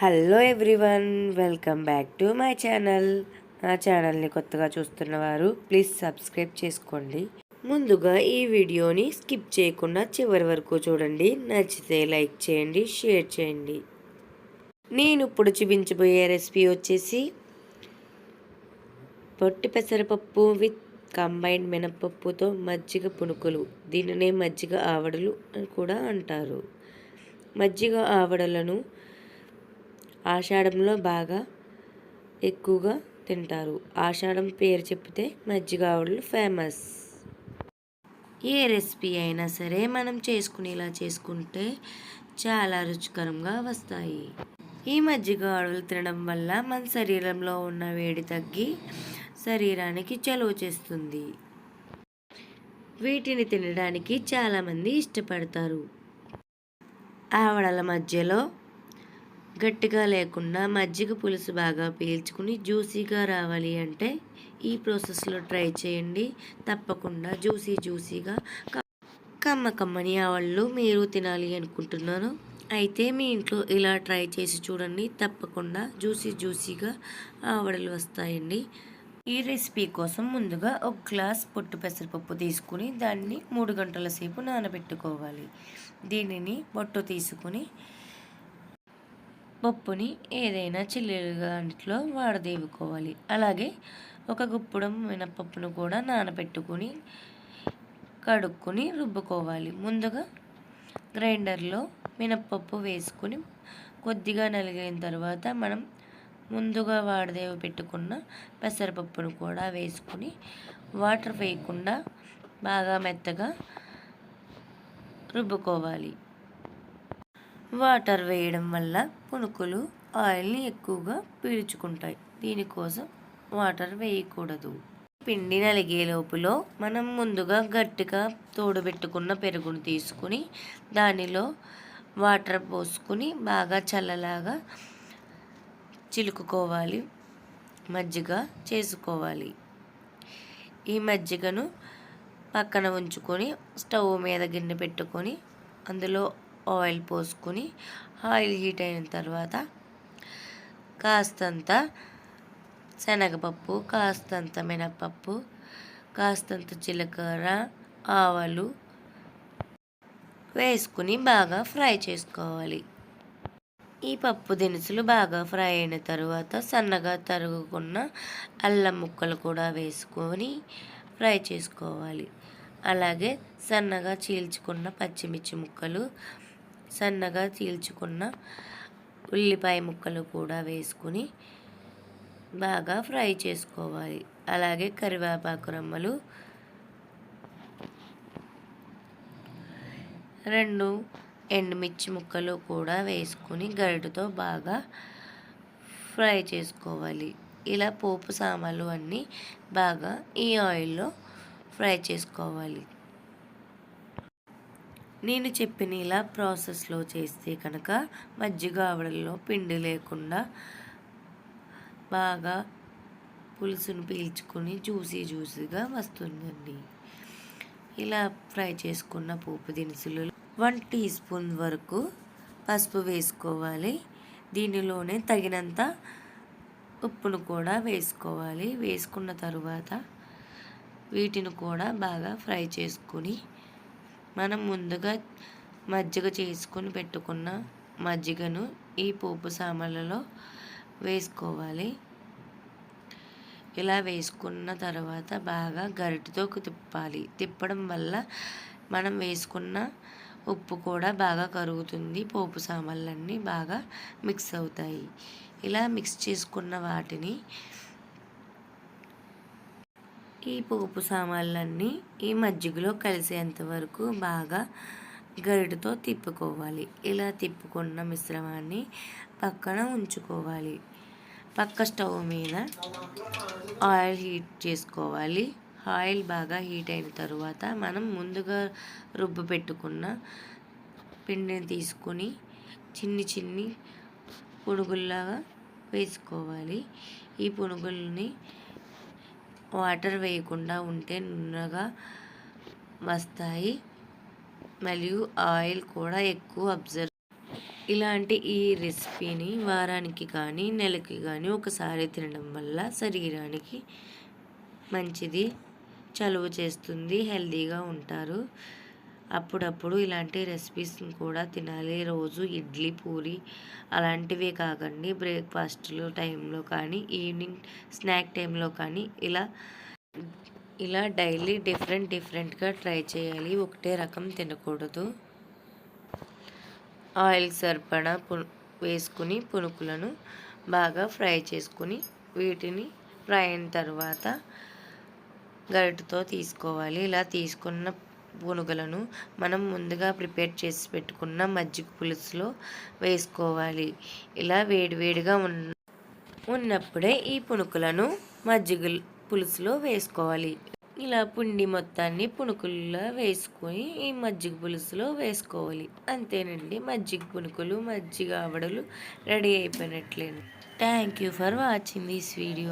Hello everyone welcome back to my channel. నా ఛానల్ని కొత్తగా చూస్తున్నవారు ప్లీజ్ సబ్స్క్రైబ్ చేసుకోండి. ముందుగా ఈ వీడియోని స్కిప్ చేయకుండా చివరి వరకు చూడండి. నచ్చితే లైక్ చేయండి షేర్ చేయండి. నేను ఇప్పుడు చూపించబోయే రెసిపీ వచ్చేసి పొట్టి పెసరపప్పు విత్ కంబైన్డ్ మినపప్పుతో మజ్జిగ పునుకులు. దీనినే మజ్జిగ ఆవడలు అని కూడా అంటారు. మజ్జిగ ఆవడలను ఆషాఢంలో బాగా ఎక్కువగా తింటారు. ఆషాఢం పేరు చెప్తే మజ్జిగ ఆవడలు ఫేమస్ ఏ రెసిపీ అయినా సరే మనం చేసుకునేలా చేసుకుంటే చాలా రుచికరంగా వస్తాయి. ఈ మజ్జిగ ఆవడలు తినడం వల్ల మన శరీరంలో ఉన్న వేడి తగ్గి శరీరానికి చలువ చేస్తుంది. వీటిని తినడానికి చాలామంది ఇష్టపడతారు. ఆవడల మధ్యలో గట్టిగా లేకుండా మజ్జిగ పులుసు బాగా పీల్చుకుని జ్యూసీగా రావాలి అంటే ఈ ప్రాసెస్లో ట్రై చేయండి. తప్పకుండా జ్యూసీ జ్యూసీగా కమ్మ కమ్మని ఆవళ్ళు మీరు తినాలి అనుకుంటున్నాను. అయితే మీ ఇంట్లో ఇలా ట్రై చేసి చూడండి. తప్పకుండా జ్యూసీ జ్యూసీగా ఆవడలు వస్తాయండి. ఈ రెసిపీ కోసం ముందుగా ఒక గ్లాస్ పొట్టు పెసరపప్పు తీసుకుని దాన్ని మూడు గంటల సేపు నానబెట్టుకోవాలి. దీనిని పొట్టు తీసుకుని పప్పుని ఏదైనా చిల్లుగాంట్లో వాడదేవుకోవాలి. అలాగే ఒక గుప్పుడం మినపప్పును కూడా నానబెట్టుకుని కడుక్కొని రుబ్బుకోవాలి. ముందుగా గ్రైండర్లో మినప్పప్పు వేసుకుని కొద్దిగా నలిగిన తర్వాత మనం ముందుగా వాడదేవి పెట్టుకున్న పెసరపప్పును కూడా వేసుకుని వాటర్ వేయకుండా బాగా మెత్తగా రుబ్బుకోవాలి. వాటర్ వేయడం వల్ల పునుకులు ఆయిల్ని ఎక్కువగా పీల్చుకుంటాయి. దీనికోసం వాటర్ వేయకూడదు. పిండి నలిగే లోపులో మనం ముందుగా గట్టిగా తోడుబెట్టుకున్న పెరుగును తీసుకుని దానిలో వాటర్ పోసుకుని బాగా చల్లలాగా చిలుకుకోవాలి. మజ్జిగ చేసుకోవాలి. ఈ మజ్జిగను పక్కన ఉంచుకొని స్టవ్ మీద గిన్నె పెట్టుకొని అందులో ఆయిల్ పోసుకొని ఆయిల్ హీట్ అయిన తర్వాత కాస్తంత శనగపప్పు కాస్తంత మినపప్పు కాస్తంత జీలకర్ర ఆవాలు వేసుకుని బాగా ఫ్రై చేసుకోవాలి. ఈ పప్పు దినుసులు బాగా ఫ్రై అయిన తర్వాత సన్నగా తరుగుకున్న అల్లం ముక్కలు కూడా వేసుకొని ఫ్రై చేసుకోవాలి. అలాగే సన్నగా చీల్చుకున్న పచ్చిమిర్చి ముక్కలు సన్నగా చీల్చుకున్న ఉల్లిపాయ ముక్కలు కూడా వేసుకుని బాగా ఫ్రై చేసుకోవాలి. అలాగే కరివేపాకు రమ్మలు రెండు ఎండుమిర్చి ముక్కలు కూడా వేసుకుని గరిటతో బాగా ఫ్రై చేసుకోవాలి. ఇలా పోపు సామాన్లు అన్నీ బాగా ఈ ఆయిల్లో ఫ్రై చేసుకోవాలి. నేను చెప్పిన ఇలా ప్రాసెస్లో చేస్తే కనుక మజ్జిగ ఆవడల్లో పిండి లేకుండా బాగా పులుసును పీల్చుకొని జ్యూసీ జ్యూసీగా వస్తుందండి. ఇలా ఫ్రై చేసుకున్న పోపు దినుసులు వన్ టీ స్పూన్ వరకు పసుపు వేసుకోవాలి. దీనిలోనే తగినంత ఉప్పును కూడా వేసుకోవాలి. వేసుకున్న తరువాత వీటిని కూడా బాగా ఫ్రై చేసుకుని మనం ముందుగా మజ్జిగ చేసుకుని పెట్టుకున్న మజ్జిగను ఈ పోపు సామాన్లలో వేసుకోవాలి. ఇలా వేసుకున్న తర్వాత బాగా గరిటతో తిప్పాలి. తిప్పడం వల్ల మనం వేసుకున్న ఉప్పు కూడా బాగా కరుగుతుంది. పోపు సామాన్లన్నీ బాగా మిక్స్ అవుతాయి. ఇలా మిక్స్ చేసుకున్న వాటిని ఈ పోపు సామాన్లన్నీ ఈ మజ్జిగలో కలిసేంత వరకు బాగా గరిటతో తిప్పుకోవాలి. ఇలా తిప్పుకున్న మిశ్రమాన్ని పక్కన ఉంచుకోవాలి. పక్క స్టవ్ మీద ఆయిల్ హీట్ చేసుకోవాలి. ఆయిల్ బాగా హీట్ అయిన తర్వాత మనం ముందుగా రుబ్బు పెట్టుకున్న పిండిని తీసుకొని చిన్ని చిన్ని పునుగుల్లాగా వేసుకోవాలి. ఈ పునుగుల్ని వాటర్ వేయకుండా ఉంటే నున్నగా వస్తాయి మరియు ఆయిల్ కూడా ఎక్కువ అబ్జర్వ్ ఇలాంటి ఈ రెసిపీని వారానికి కానీ నెలకి కానీ ఒకసారి తినడం వల్ల శరీరానికి మంచిది. చలువ చేస్తుంది హెల్తీగా ఉంటారు. అప్పుడప్పుడు ఇలాంటి రెసిపీస్ని కూడా తినాలి. రోజు ఇడ్లీ పూరి అలాంటివే కాకండి. బ్రేక్ఫాస్ట్లో టైంలో కానీ ఈవినింగ్ స్నాక్ టైంలో కానీ ఇలా ఇలా డైలీ డిఫరెంట్ డిఫరెంట్గా ట్రై చేయాలి. ఒకటే రకం తినకూడదు. ఆయిల్ సరిపడా పు వేసుకుని పునుకులను బాగా ఫ్రై చేసుకుని వీటిని ఫ్రై అయిన తర్వాత గరిటతో తీసుకోవాలి. ఇలా తీసుకున్న పునుగులను మనం ముందుగా ప్రిపేర్ చేసి పెట్టుకున్న మజ్జిగ పులుసులో వేసుకోవాలి. ఇలా వేడివేడిగా ఉన్న ఉన్నప్పుడే ఈ పునుకులను మజ్జిగ పులుసులో వేసుకోవాలి. ఇలా పిండి మొత్తాన్ని పునుకుల్లో వేసుకొని ఈ మజ్జిగ పులుసులో వేసుకోవాలి. అంతేనండి మజ్జిగ పునుకులు మజ్జిగ ఆవడలు ready అయిపోయినట్లేదు thank you for watching this video